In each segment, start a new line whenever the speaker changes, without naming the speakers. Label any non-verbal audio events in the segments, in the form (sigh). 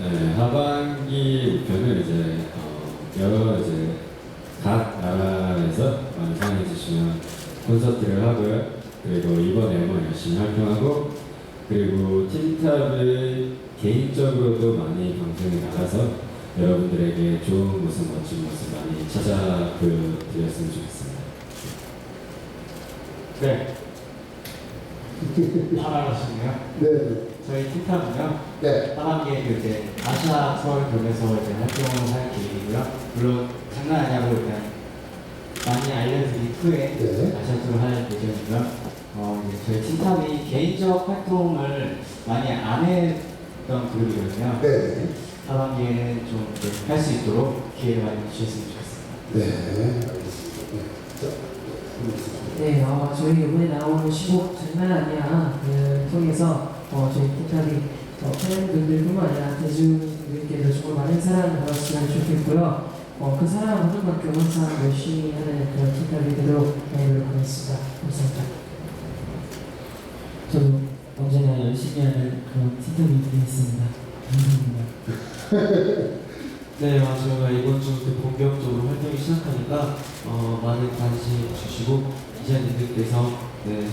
네, 하반기 목표는 이제 어, 여러 이제 각 나라에서 많이 사랑해 주시면 콘서트를 하고요. 그리고 이번 앨범 열심히 활동하고 그리고 틴탑을 개인적으로도 많이 방송에 나가서 여러분들에게 좋은 모습, 멋진 모습 많이 찾아 보여드렸으면 좋겠습니다.
네. 하나하시네요.
네.
저희 티타는요.
네.
그 이제 아시아 서울 돌면서 이제 활동을 할 계획이고요. 물론 장난 아니라고 일단 많이 알려드린 후에
네.
아시아 투어를 할 예정이고요. 어, 이제 저희 틴탑이 개인적 활동을 많이 안 했던 그룹이거든요.
네.
하반기에는 좀 할 수 있도록 기회를 많이 주셨으면 좋겠습니다.
네. 알겠습니다. 네. 자,
네, 어, 저희 이번에 나오는 시곡 장난 아니야 를 통해서 어, 저희 틴탑이 어, 팬분들뿐만 아니라 대중분들께도 정말 많은 사랑을 받았으면 좋겠고요. 어, 그 사랑을 받은 만큼 항상 열심히 하는 그런 틴탑이 되도록 네, 노력하겠습니다. 감사합니다. 저도 언제나 열심히 하는 그런 틴탑이 되겠습니다. 감사합니다. (laughs)
네, 맞아요. 이번 주부터 본격적으로 활동이 시작하니까 어, 많은 관심 주시고 기자님들께서 네,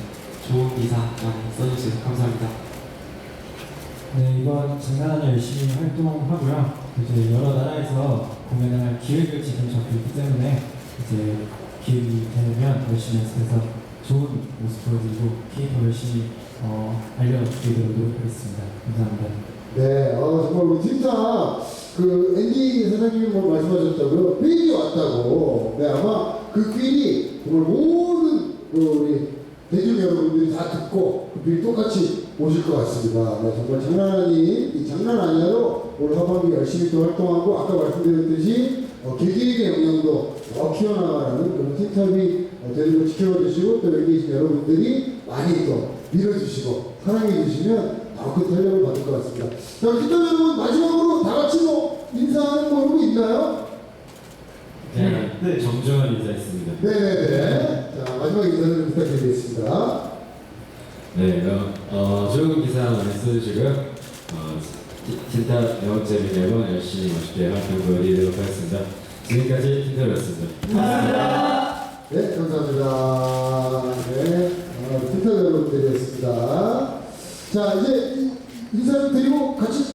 좋은 기사 많이 써주셔서 감사합니다.
네, 이번 장난하니 열심히 활동하고요. 이제 여러 나라에서 공연을 할 기획을 지금 잡고 있기 때문에 이제 기획이 되면 열심히 연습해서 좋은 모습 보여드리고 케이팝 열심히 어, 알려드리도록 노력하겠습니다. 감사합니다.
네. 어, 정말 우리 팀장, 그, 앤디 사장님이 뭐 말씀하셨다고요? 퀸이 왔다고. 네, 아마 그 퀸이 정말 모든 그 우리 대중 여러분들이 다 듣고 그 퀸이 똑같이 오실 것 같습니다. 네, 정말 장난 아니, 이 장난 아니야로 올 하반기 열심히 또 활동하고 아까 말씀드렸듯이 어, 길길이의 영향도 더 키워나가는 그런 틴탑이 어, 되는 걸 지켜봐 주시고 또 여기 계신 여러분들이 많이 또 밀어주시고 사랑해 주시면 더큰 탄력을 받을 것 같습니다. 자, 틴탑 여러분 마지막으로 다 같이 뭐 인사하는 거 있나요?
그냥
네.
정중한 인사했습니다.
네네네. 자, 마지막 인사를 부탁드리겠습니다.
네, 그럼 어, 좋은 기사 많이 써주시고요. 어, 틴탑 영업제비 앨범 열심히 멋있게 활동 보여드리도록 하겠습니다. 지금까지 틴탑이었습니다.
네, 감사합니다. 네, 어, 틴탑 여러분들이었습니다. 자, 이제 인사를 드리고 같이